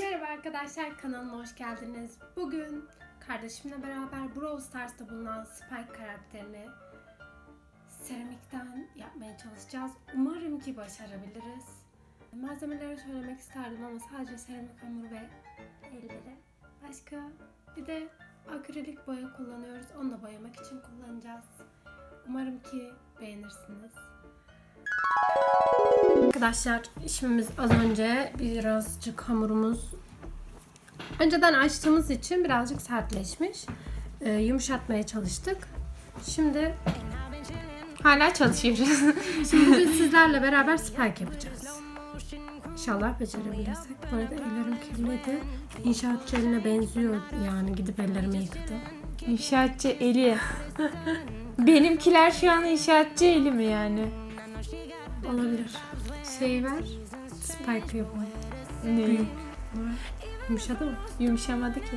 Merhaba arkadaşlar kanalıma hoş geldiniz. Bugün kardeşimle beraber Brawl Stars'ta bulunan Spike karakterini seramikten yapmaya çalışacağız. Umarım ki başarabiliriz. Malzemeleri söylemek isterdim ama sadece seramik hamuru ve elleri. Başka bir de akrilik boya kullanıyoruz. Onu da boyamak için kullanacağız. Umarım ki beğenirsiniz. Arkadaşlar işimiz az önce birazcık hamurumuz önceden açtığımız için birazcık sertleşmiş. Ee, yumuşatmaya çalıştık. Şimdi hala çalışıyoruz. Şimdi sizlerle beraber spike yapacağız. İnşallah becerebilirsek. Bu arada ellerim kirliydi. İnşaatçı eline benziyor yani gidip ellerimi yıkadım. İnşaatçı eli. Benimkiler şu an inşaatçı eli mi yani? Olabilir. Şey ver. Spike yapalım. Ne? Büyük. Yumuşadı mı? Yumuşamadı ki.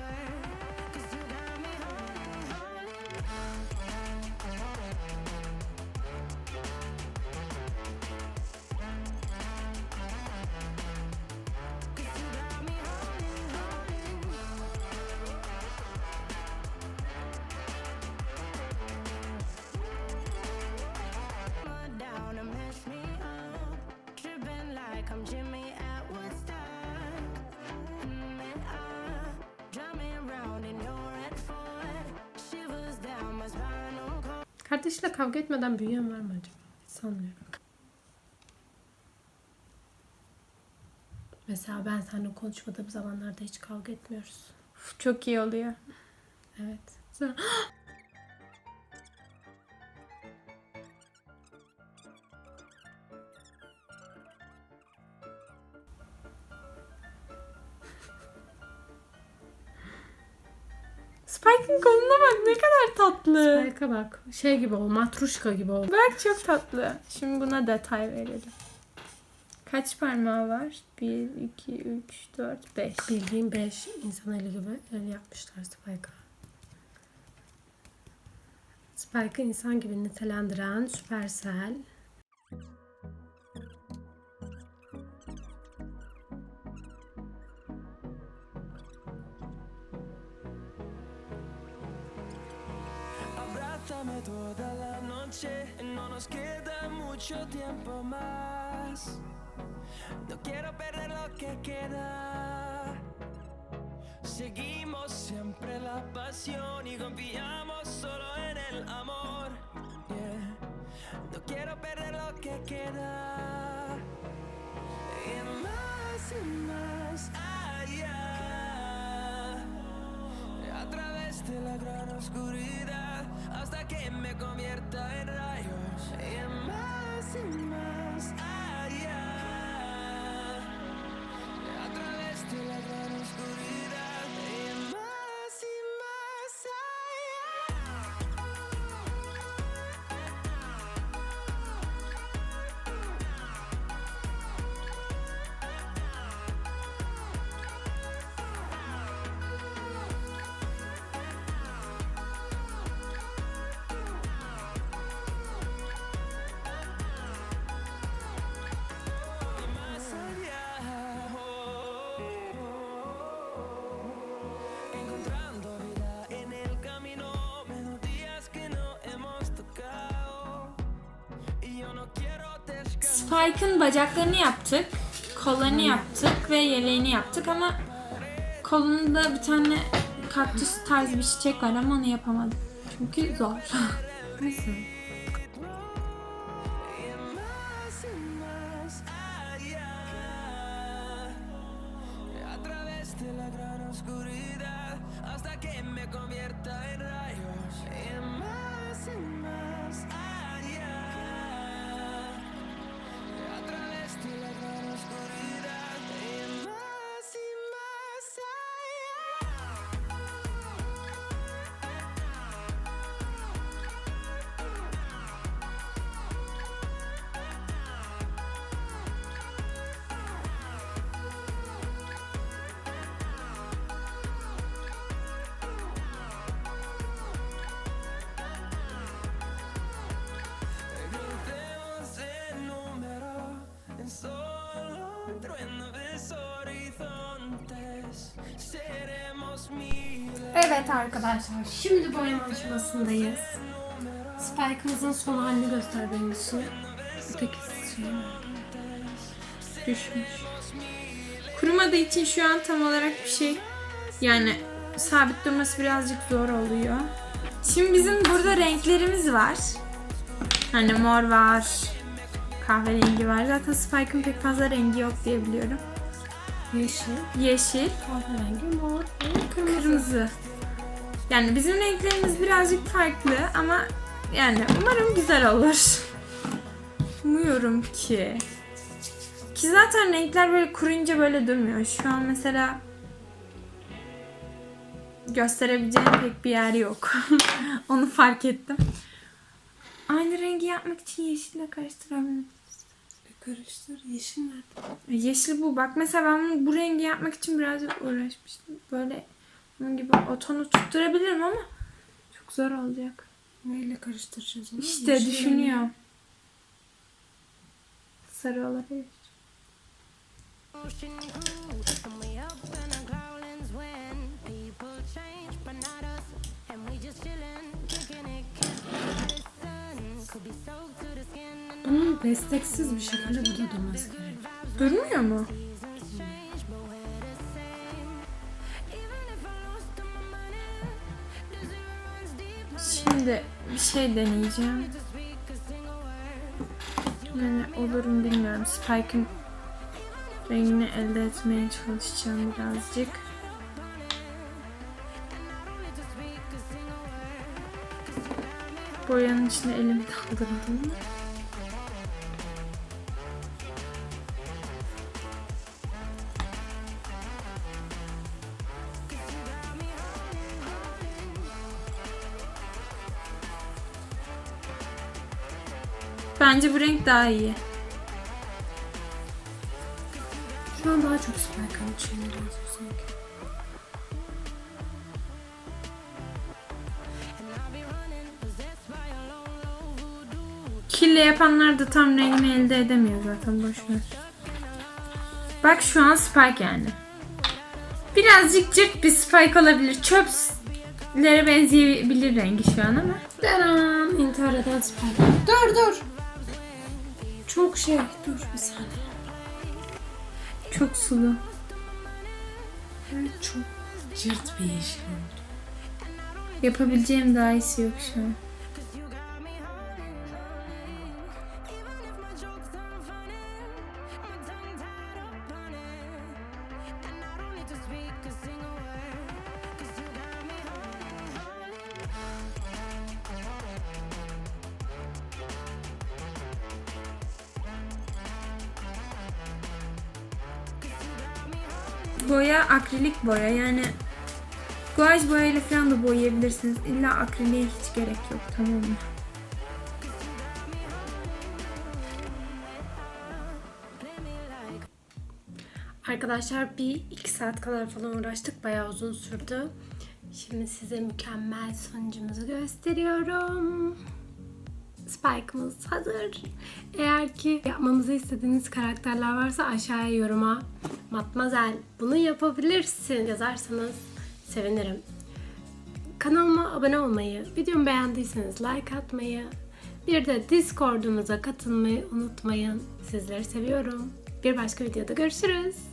Kardeşle kavga etmeden büyüyen var mı acaba? Sanmıyorum. Mesela ben seninle konuşmadığım zamanlarda hiç kavga etmiyoruz. Uf, çok iyi oluyor. Evet. Sen... Spike'ın koluna bak ne kadar tatlı. Spike'a bak. Şey gibi ol, matruşka gibi ol. Bak çok tatlı. Şimdi buna detay verelim. Kaç parmağı var? 1, 2, 3, 4, 5. Bildiğim 5 insan eli gibi el yapmışlar Spike'a. Spike'ı insan gibi nitelendiren Supercell. Abrázame toda la noche, no nos queda mucho tiempo más. No quiero perder lo que queda. Seguimos siempre la pasión y confiamos solo en el amor. No quiero perder lo que queda. Y más y más allá a través de la gran oscuridad hasta que me convierta en rayos y más y más Spike'ın bacaklarını yaptık. Kollarını yaptık ve yeleğini yaptık ama kolunda bir tane kaktüs tarzı bir çiçek var ama onu yapamadım. Çünkü zor. Nasıl? Evet arkadaşlar şimdi boyama aşamasındayız. Spike'ımızın son halini göster benim için. Öteki şey. Düşmüş. Kurumadığı için şu an tam olarak bir şey yani sabit durması birazcık zor oluyor. Şimdi bizim burada renklerimiz var. Hani mor var, kahverengi var. Zaten Spike'ın pek fazla rengi yok diye biliyorum. Yeşil, Yeşil, kahverengi, mor ve kırmızı. kırmızı. Yani bizim renklerimiz birazcık farklı ama yani umarım güzel olur. Umuyorum ki. Ki zaten renkler böyle kuruyunca böyle durmuyor. Şu an mesela gösterebileceğim pek bir yer yok. Onu fark ettim. Aynı rengi yapmak için yeşille karıştırabilirim. Karıştır. Yeşil nerede? Yeşil bu. Bak mesela ben bunu- bu rengi yapmak için birazcık uğraşmıştım. Böyle bunun gibi o tonu tutturabilirim ama çok zor olacak. Neyle karıştıracağız onu? İşte Yeşil düşünüyor. Sarı olabilir. Could be soaked to Bunun desteksiz bir şekilde burada durması gerek. Durmuyor mu? Şimdi bir şey deneyeceğim. Yani olur mu bilmiyorum. Spike'ın rengini elde etmeye çalışacağım birazcık. Boyanın içine elimi daldırdım. Bence bu renk daha iyi. Şu an daha çok Spike'ın içinde lazım sanki. Kille yapanlar da tam rengini elde edemiyor zaten boşver. Bak şu an Spike yani. Birazcık cırt bir Spike olabilir. Çöplere benzeyebilir rengi şu an ama. Daram! İntihar eden Spike. Dur dur! Çok şey. Dur bir saniye. Çok sulu. Çok cırt bir yeşil oldu. Yapabileceğim daha iyisi yok şu an. Boya akrilik boya yani guaj boyayla falan da boyayabilirsiniz. İlla akriliğe hiç gerek yok tamam mı? Arkadaşlar bir iki saat kadar falan uğraştık. Bayağı uzun sürdü. Şimdi size mükemmel sonucumuzu gösteriyorum. Spike'ımız hazır. Eğer ki yapmamızı istediğiniz karakterler varsa aşağıya yoruma Matmazel bunu yapabilirsin yazarsanız sevinirim. Kanalıma abone olmayı, videomu beğendiyseniz like atmayı Bir de Discord'umuza katılmayı unutmayın. Sizleri seviyorum. Bir başka videoda görüşürüz.